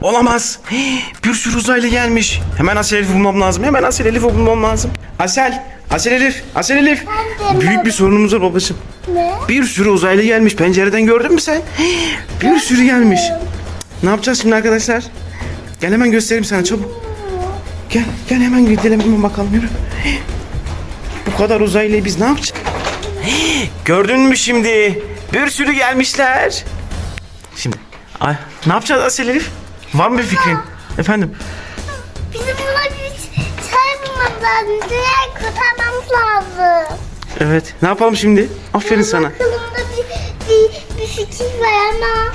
Olamaz. Bir sürü uzaylı gelmiş. Hemen Asel Elif'i bulmam lazım. Hemen Asel Elif'i bulmam lazım. Asel. Asel Elif. Asel Elif. Büyük bir sorunumuz var babacığım. Ne? Bir sürü uzaylı gelmiş. Pencereden gördün mü sen? Bir sürü gelmiş. Ne yapacağız şimdi arkadaşlar? Gel hemen göstereyim sana çabuk. Gel, gel hemen gidelim hemen bakalım yürü. Bu kadar uzaylıyı biz ne yapacağız? Gördün mü şimdi? Bir sürü gelmişler. Şimdi ay, ne yapacağız Asel Elif? Var mı bir fikrin? Efendim? Bizim buna bir çay bulmamız lazım. Kurtarmamız lazım. Evet. Ne yapalım şimdi? Aferin sana. Aklımda bir, bir, bir fikir var ama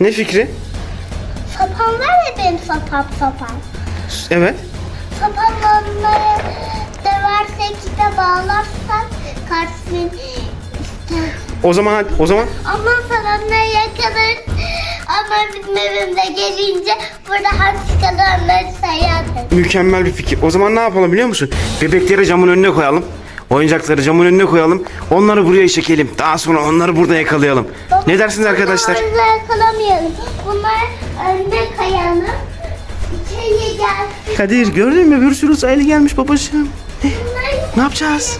Ne fikri? sapan var ya benim sapan sapan. Evet. Sapanları döversek ipe bağlarsak karşısını O zaman o zaman Ama sana ne yakalarız. Ama bizim evimde gelince burada hamsi kalanları sayarız. mükemmel bir fikir. O zaman ne yapalım biliyor musun? Bebekleri camın önüne koyalım. Oyuncakları camın önüne koyalım. Onları buraya çekelim. Daha sonra onları burada yakalayalım. Ne dersiniz arkadaşlar? Bunları yakalamayalım. Bunlar önüne kayalım. İçeriye gelsin. Kadir gördün mü? Bir sürü uzaylı gelmiş babacığım. Ne yapacağız?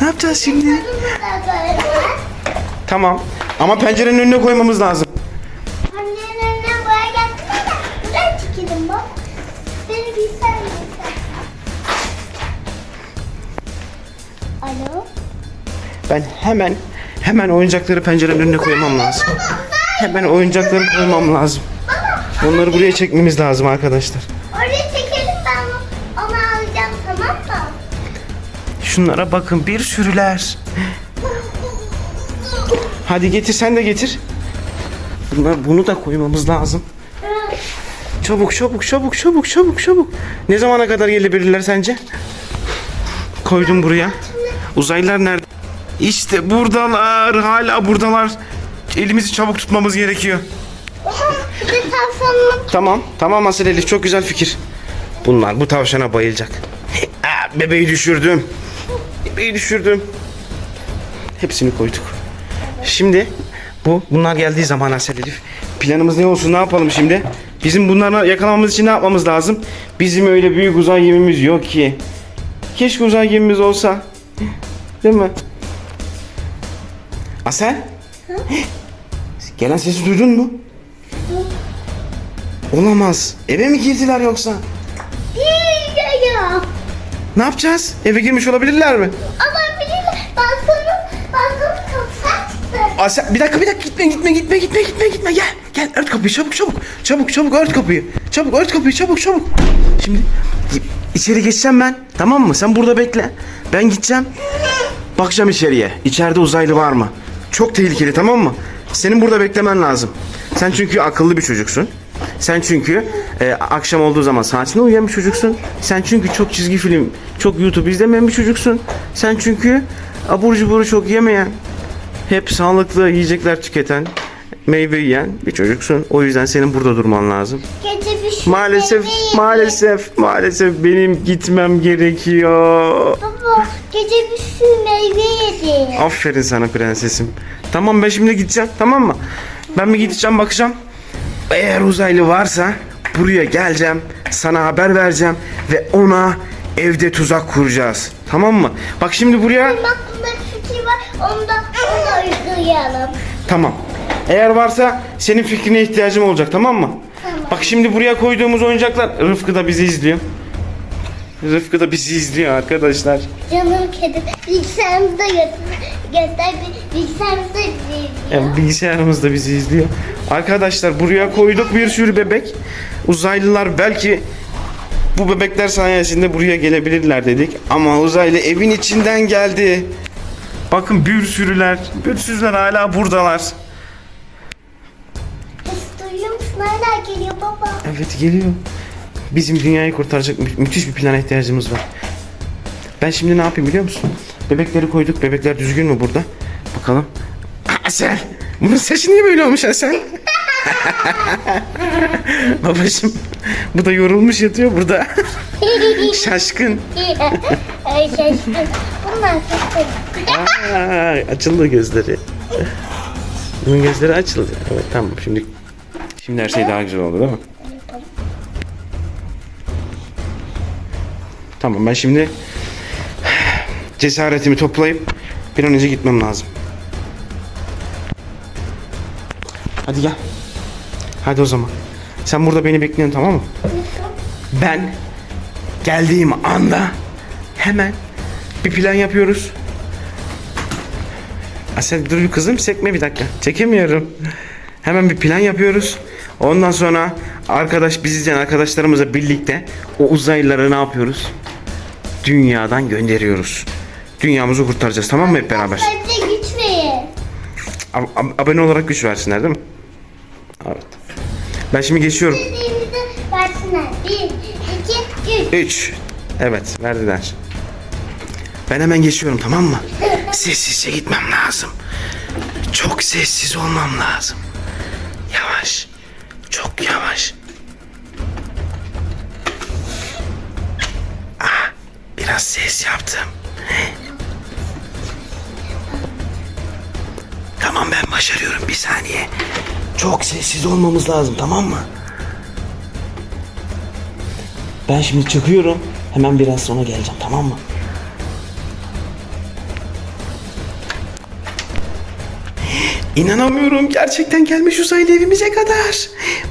Ne yapacağız şimdi? Tamam. Ama pencerenin önüne koymamız lazım. Annenin önüne buraya gelsene de buraya çekelim bak. Beni bir sen yeter. Alo? Ben hemen hemen oyuncakları pencerenin önüne koymam lazım. Hemen oyuncakları koymam lazım. Onları buraya çekmemiz lazım arkadaşlar. Oraya çekelim ben onu alacağım tamam mı? Şunlara bakın bir sürüler. Hadi getir sen de getir. Bunlar bunu da koymamız lazım. Çabuk çabuk çabuk çabuk çabuk çabuk. Ne zamana kadar gelebilirler sence? Koydum buraya. Uzaylılar nerede? İşte buradalar. Hala buradalar. Elimizi çabuk tutmamız gerekiyor. Tamam. Tamam Asıl Elif çok güzel fikir. Bunlar bu tavşana bayılacak. Bebeği düşürdüm. Bebeği düşürdüm. Hepsini koyduk. Şimdi bu bunlar geldiği zaman Asel Elif planımız ne olsun ne yapalım şimdi? Bizim bunları yakalamamız için ne yapmamız lazım? Bizim öyle büyük uzay gemimiz yok ki. Keşke uzay gemimiz olsa. Değil mi? Asel? Gelen sesi duydun mu? Olamaz. Eve mi girdiler yoksa? bir geliyor. Ne yapacağız? Eve girmiş olabilirler mi? Ama bilirler balkonun, balkonun Asel bir dakika bir dakika gitme gitme gitme gitme gitme gitme gel. Gel ört kapıyı çabuk çabuk. Çabuk çabuk ört kapıyı. Çabuk ört kapıyı çabuk çabuk. Şimdi içeri geçeceğim ben. Tamam mı? Sen burada bekle. Ben gideceğim. Bakacağım içeriye. İçeride uzaylı var mı? Çok tehlikeli tamam mı? Senin burada beklemen lazım. Sen çünkü akıllı bir çocuksun. Sen çünkü e, akşam olduğu zaman saatinde uyuyan bir çocuksun. Sen çünkü çok çizgi film, çok YouTube izlemeyen bir çocuksun. Sen çünkü abur cuburu çok yemeyen, hep sağlıklı yiyecekler tüketen, meyve yiyen bir çocuksun. O yüzden senin burada durman lazım. Gece bir şey Maalesef, meyve maalesef, maalesef benim gitmem gerekiyor. Baba gece bir sürü meyve yedi. Aferin sana prensesim. Tamam ben şimdi gideceğim tamam mı? Ben bir gideceğim bakacağım. Eğer uzaylı varsa buraya geleceğim. Sana haber vereceğim. Ve ona evde tuzak kuracağız. Tamam mı? Bak şimdi buraya... Benim aklımda. Onu da, onu da uygulayalım. Tamam. Eğer varsa senin fikrine ihtiyacım olacak tamam mı? Tamam. Bak şimdi buraya koyduğumuz oyuncaklar Rıfkı da bizi izliyor. Rıfkı da bizi izliyor arkadaşlar. Canım kedi. Bilgisayarımızda. Göster. Bilgisayarımızda bizi izliyor. Yani bilgisayarımız da bizi izliyor. Arkadaşlar buraya koyduk bir sürü bebek. Uzaylılar belki bu bebekler sayesinde buraya gelebilirler dedik. Ama uzaylı evin içinden geldi. Bakın bir sürüler, bir sürüler hala buradalar. Duyuyor musun? Hala geliyor baba. Evet geliyor. Bizim dünyayı kurtaracak mü- müthiş bir plana ihtiyacımız var. Ben şimdi ne yapayım biliyor musun? Bebekleri koyduk. Bebekler düzgün mü burada? Bakalım. Asel. Bunun saçı niye böyle olmuş Asel? Babacım. Bu da yorulmuş yatıyor burada. Şaşkın. Ay şaşkın. Şaşkın. Aa, açıldı gözleri. Bunun gözleri açıldı. Evet tamam şimdi Şimdi her şey daha güzel oldu değil mi? Tamam ben şimdi cesaretimi toplayıp bir an önce gitmem lazım. Hadi gel. Hadi o zaman. Sen burada beni bekliyorsun tamam mı? Ben geldiğim anda hemen bir plan yapıyoruz. Ha sen dur bir kızım sekme bir dakika. Çekemiyorum. Hemen bir plan yapıyoruz. Ondan sonra arkadaş biz izleyen arkadaşlarımızla birlikte o uzaylıları ne yapıyoruz? Dünyadan gönderiyoruz. Dünyamızı kurtaracağız tamam mı hep beraber? Sadece güç verin. Ab- ab- abone olarak güç versinler değil mi? Evet. Ben şimdi geçiyorum. Versinler. Bir, iki, üç. 3. Evet verdiler. Ben hemen geçiyorum tamam mı? Sessizce gitmem lazım. Çok sessiz olmam lazım. Yavaş. Çok yavaş. Ah, biraz ses yaptım. Tamam ben başarıyorum bir saniye. Çok sessiz olmamız lazım tamam mı? Ben şimdi çıkıyorum. Hemen biraz sonra geleceğim tamam mı? İnanamıyorum. Gerçekten gelmiş uzaylı evimize kadar.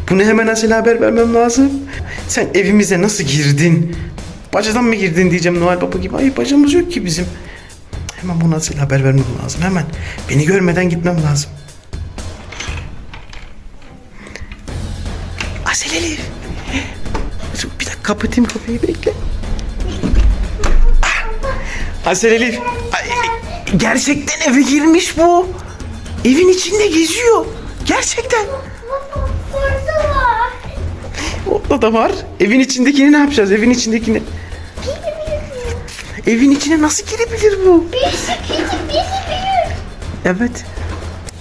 Bunu hemen Asel'e haber vermem lazım. Sen evimize nasıl girdin? Bacadan mı girdin diyeceğim Noel Baba gibi. Hayır bacamız yok ki bizim. Hemen bunu Asel'e haber vermem lazım. Hemen. Beni görmeden gitmem lazım. Asel Elif. Bir dakika kapatayım kapıyı bekle. Ah, Asel Elif. Gerçekten eve girmiş bu. Evin içinde geziyor. Gerçekten. Burada var. Orada da var. Evin içindekini ne yapacağız? Evin içindekini. Evin içine nasıl girebilir bu? Birisi küçük, birisi büyük. Evet.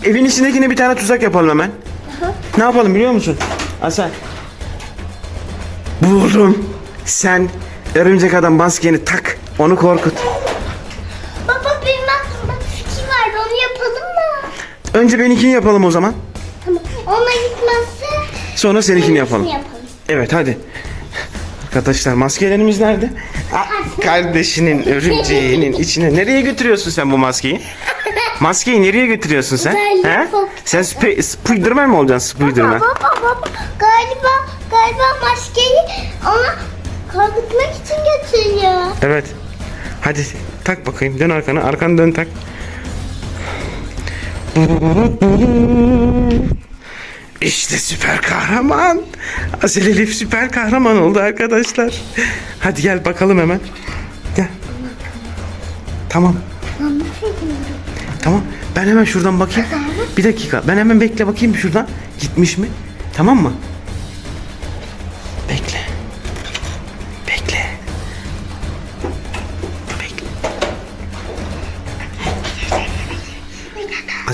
Evin içindekine bir tane tuzak yapalım hemen. Ne yapalım biliyor musun? Asel. Buldum. Sen örümcek adam maskeni tak. Onu korkut. Önce benimkini yapalım o zaman. Tamam. Ona gitmezse Sonra seninkini yapalım. yapalım. Evet hadi. Arkadaşlar maskelerimiz nerede? Aa, kardeşinin örümceğinin içine. Nereye götürüyorsun sen bu maskeyi? Maskeyi nereye götürüyorsun sen? He? Sen spe- Spiderman mi olacaksın Spiderman? Baba baba galiba galiba maskeyi ona korkutmak için götürüyor. Evet. Hadi tak bakayım. Dön arkana. Arkanı dön tak. İşte süper kahraman. Asil Elif süper kahraman oldu arkadaşlar. Hadi gel bakalım hemen. Gel. Tamam. Tamam. Ben hemen şuradan bakayım. Bir dakika. Ben hemen bekle bakayım şuradan. Gitmiş mi? Tamam mı?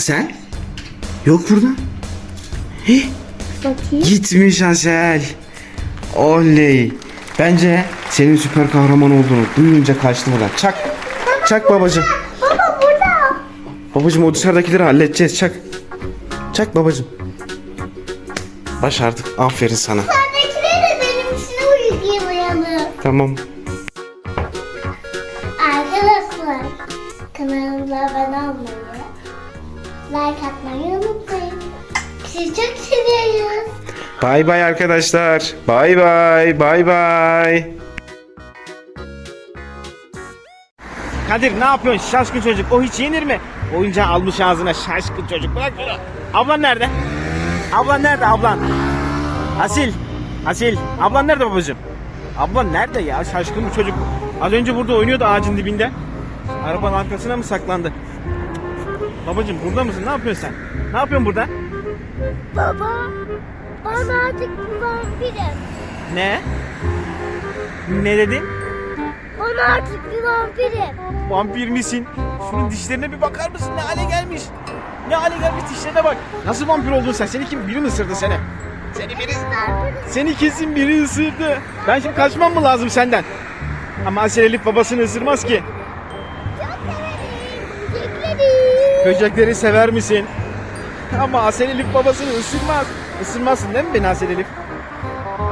Asel? Yok burada. Hih, Bakayım. gitmiş Asel. Oley. Bence senin süper kahraman olduğunu duyunca kaçtı buradan. Çak. Çak babacığım. Baba burada. Babacığım o dışarıdakileri halledeceğiz. Çak. Çak babacığım. Başardık. Aferin sana. Dışarıdakileri de benim içine uygulayalım. Tamam. Arkadaşlar kanalımıza abone olmayı, like atmayı unutmayın. Sizi çok seviyoruz. Bay bay arkadaşlar. Bay bay. Bay bay. Kadir ne yapıyorsun şaşkın çocuk? O hiç yenir mi? Oyuncağı almış ağzına şaşkın çocuk. Bırak şunu. Ablan nerede? Ablan nerede ablan? Asil. Asil. Ablan nerede babacığım? Ablan nerede ya? Şaşkın bir çocuk. Az önce burada oynuyordu ağacın dibinde. Arabanın arkasına mı saklandı? Babacığım burada mısın? Ne yapıyorsun sen? Ne yapıyorsun burada? Baba, ben artık vampirim. Ne? Ne dedin? Ben artık bir vampirim. Vampir misin? Şunun dişlerine bir bakar mısın? Ne hale gelmiş? Ne hale gelmiş dişlerine bak. Nasıl vampir oldun sen? Seni kim? Biri mi ısırdı seni? Seni biri... Seni kesin biri ısırdı. Ben şimdi kaçmam mı lazım senden? Ama Asel Elif babasını ısırmaz ki. Böcekleri sever misin? Ama Asel Elif babasını ısırmaz. Isırmazsın değil mi beni Asel Elif?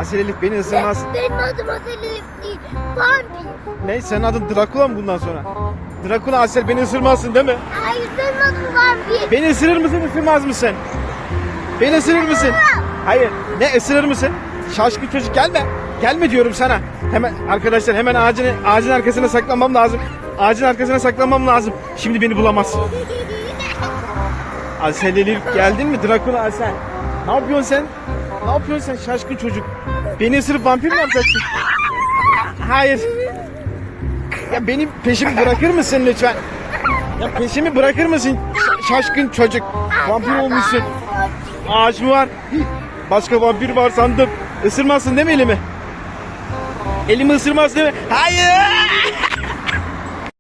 Asel Elif beni ısırmaz. Benim adım Asel Elif değil. Vampir. Ne senin adın Drakula mı bundan sonra? Drakula Asel beni ısırmazsın değil mi? Hayır benim adım vampir. Beni ısırır mısın ısırmaz mısın? Beni ısırır mısın? Hayır. Ne ısırır mısın? Şaşkın çocuk gelme. Gelme diyorum sana. Hemen arkadaşlar hemen ağacın ağacın arkasına saklanmam lazım. Ağacın arkasına saklanmam lazım. Şimdi beni bulamaz. Asel geldin mi Drakula Asel? Ne yapıyorsun sen? Ne yapıyorsun sen şaşkın çocuk? Beni ısırıp vampir mi yapacaksın? Hayır. Ya benim peşimi bırakır mısın lütfen? Ya peşimi bırakır mısın? Şaşkın çocuk. Vampir olmuşsun. Ağaç mı var? Başka vampir var sandım. Isırmazsın değil mi elimi? Elimi ısırmaz değil mi? Hayır!